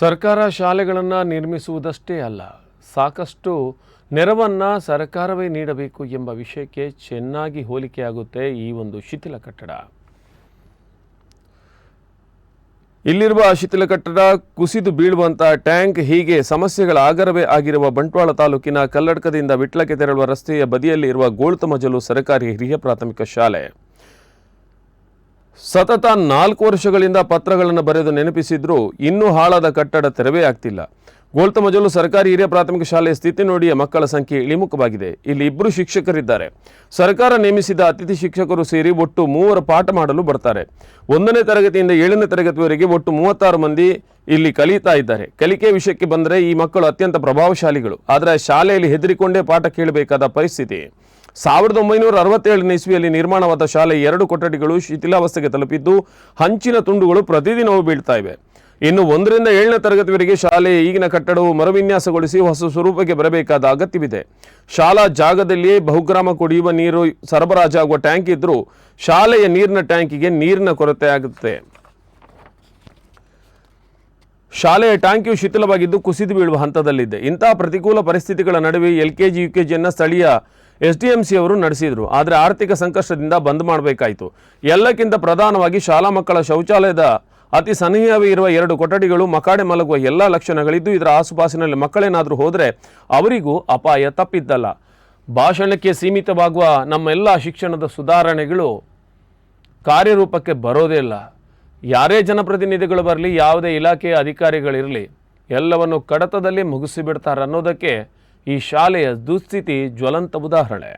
ಸರ್ಕಾರ ಶಾಲೆಗಳನ್ನು ನಿರ್ಮಿಸುವುದಷ್ಟೇ ಅಲ್ಲ, ಸಾಕಷ್ಟು ನೆರವನ್ನು ಸರ್ಕಾರವೇ ನೀಡಬೇಕು ಎಂಬ ವಿಷಯಕ್ಕೆ ಚೆನ್ನಾಗಿ ಹೋಲಿಕೆಯಾಗುತ್ತೆ ಈ ಒಂದು ಶಿಥಿಲ ಕಟ್ಟಡ. ಇಲ್ಲಿರುವ ಶಿಥಿಲ ಕಟ್ಟಡ ಕುಸಿದು ಬೀಳುವಂಥ ಟ್ಯಾಂಕ್ ಹೀಗೆ ಸಮಸ್ಯೆಗಳ ಆಗರವೇ ಆಗಿರುವ ಬಂಟ್ವಾಳ ತಾಲೂಕಿನ ಕಲ್ಲಡ್ಕದಿಂದ ವಿಟ್ಲಕ್ಕೆ ತೆರಳುವ ರಸ್ತೆಯ ಬದಿಯಲ್ಲಿ ಇರುವ ಗೋಳ್ತಮಜಲು ಸರ್ಕಾರಿ ಹಿರಿಯ ಪ್ರಾಥಮಿಕ ಶಾಲೆ. ಸತತ ನಾಲ್ಕು ವರ್ಷಗಳಿಂದ ಪತ್ರಗಳನ್ನು ಬರೆದು ನೆನಪಿಸಿದ್ರೂ ಇನ್ನೂ ಹಾಳಾದ ಕಟ್ಟಡ ತೆರವೇ ಆಗ್ತಿಲ್ಲ. ಗೋಳ್ತಮಜಲು ಸರ್ಕಾರಿ ಹಿರಿಯ ಪ್ರಾಥಮಿಕ ಶಾಲೆಯ ಸ್ಥಿತಿ ನೋಡಿಯ ಮಕ್ಕಳ ಸಂಖ್ಯೆ ಇಳಿಮುಖವಾಗಿದೆ. ಇಲ್ಲಿ ಇಬ್ಬರು ಶಿಕ್ಷಕರಿದ್ದಾರೆ. ಸರ್ಕಾರ ನೇಮಿಸಿದ ಅತಿಥಿ ಶಿಕ್ಷಕರು ಸೇರಿ ಒಟ್ಟು ಮೂವರು ಪಾಠ ಮಾಡಲು ಬರ್ತಾರೆ. ಒಂದನೇ ತರಗತಿಯಿಂದ ಏಳನೇ ತರಗತಿವರೆಗೆ ಒಟ್ಟು ಮೂವತ್ತಾರು ಮಂದಿ ಇಲ್ಲಿ ಕಲಿತಾ ಇದ್ದಾರೆ. ಕಲಿಕೆ ವಿಷಯಕ್ಕೆ ಬಂದರೆ ಈ ಮಕ್ಕಳು ಅತ್ಯಂತ ಪ್ರಭಾವಶಾಲಿಗಳು. ಆದರೆ ಶಾಲೆಯಲ್ಲಿ ಹೆದರಿಕೊಂಡೇ ಪಾಠ ಕೇಳಬೇಕಾದ ಪರಿಸ್ಥಿತಿ. ಸಾವಿರದ ಒಂಬೈನೂರ ಅರವತ್ತೇಳನೇ ಇಸ್ವಿಯಲ್ಲಿ ನಿರ್ಮಾಣವಾದ ಶಾಲೆ ಎರಡು ಕೊಠಡಿಗಳು ಶಿಥಿಲಾವಸ್ಥೆಗೆ ತಲುಪಿದ್ದು, ಹಂಚಿನ ತುಂಡುಗಳು ಪ್ರತಿದಿನವೂ ಬೀಳ್ತಾ ಇವೆ. ಇನ್ನು ಒಂದರಿಂದ ಏಳನೇ ತರಗತಿವರೆಗೆ ಶಾಲೆ ಈಗಿನ ಕಟ್ಟಡವು ಮರುವಿನ್ಯಾಸಗೊಳಿಸಿ ಹೊಸ ಸ್ವರೂಪಕ್ಕೆ ಬರಬೇಕಾದ ಅಗತ್ಯವಿದೆ. ಶಾಲಾ ಜಾಗದಲ್ಲಿಯೇ ಬಹುಗ್ರಾಮ ಕುಡಿಯುವ ನೀರು ಸರಬರಾಜಾಗುವ ಟ್ಯಾಂಕ್ ಇದ್ದರೂ ಶಾಲೆಯ ನೀರಿನ ಟ್ಯಾಂಕಿಗೆ ನೀರಿನ ಕೊರತೆ ಆಗುತ್ತೆ. ಶಾಲೆಯ ಟ್ಯಾಂಕಿಯು ಶಿಥಿಲವಾಗಿದ್ದು ಕುಸಿದು ಬೀಳುವ ಹಂತದಲ್ಲಿದೆ. ಇಂತಹ ಪ್ರತಿಕೂಲ ಪರಿಸ್ಥಿತಿಗಳ ನಡುವೆ L K G U K ಸ್ಥಳೀಯ ಎಸ್ ಡಿ ಎಂ ಸಿ ಅವರು ನಡೆಸಿದರು, ಆದರೆ ಆರ್ಥಿಕ ಸಂಕಷ್ಟದಿಂದ ಬಂದ್ ಮಾಡಬೇಕಾಯಿತು. ಎಲ್ಲಕ್ಕಿಂತ ಪ್ರಧಾನವಾಗಿ ಶಾಲಾ ಮಕ್ಕಳ ಶೌಚಾಲಯದ ಅತಿ ಸನಿಹವೇ ಇರುವ ಎರಡು ಕೊಠಡಿಗಳು ಮಕಾಡೆ ಮಲಗುವ ಎಲ್ಲ ಲಕ್ಷಣಗಳಿದ್ದು, ಇದರ ಆಸುಪಾಸಿನಲ್ಲಿ ಮಕ್ಕಳೇನಾದರೂ ಹೋದರೆ ಅವರಿಗೂ ಅಪಾಯ ತಪ್ಪಿದ್ದಲ್ಲ. ಭಾಷಣಕ್ಕೆ ಸೀಮಿತವಾಗುವ ನಮ್ಮೆಲ್ಲ ಶಿಕ್ಷಣದ ಸುಧಾರಣೆಗಳು ಕಾರ್ಯರೂಪಕ್ಕೆ ಬರೋದೇ ಇಲ್ಲ. ಯಾರೇ ಜನಪ್ರತಿನಿಧಿಗಳು ಬರಲಿ, ಯಾವುದೇ ಇಲಾಖೆಯ ಅಧಿಕಾರಿಗಳಿರಲಿ, ಎಲ್ಲವನ್ನು ಕಡತದಲ್ಲಿ ಮುಗಿಸಿಬಿಡ್ತಾರೆ ಅನ್ನೋದಕ್ಕೆ ಈ ಶಾಲೆಯ ದುಸ್ಥಿತಿ ಜ್ವಲಂತ ಉದಾಹರಣೆ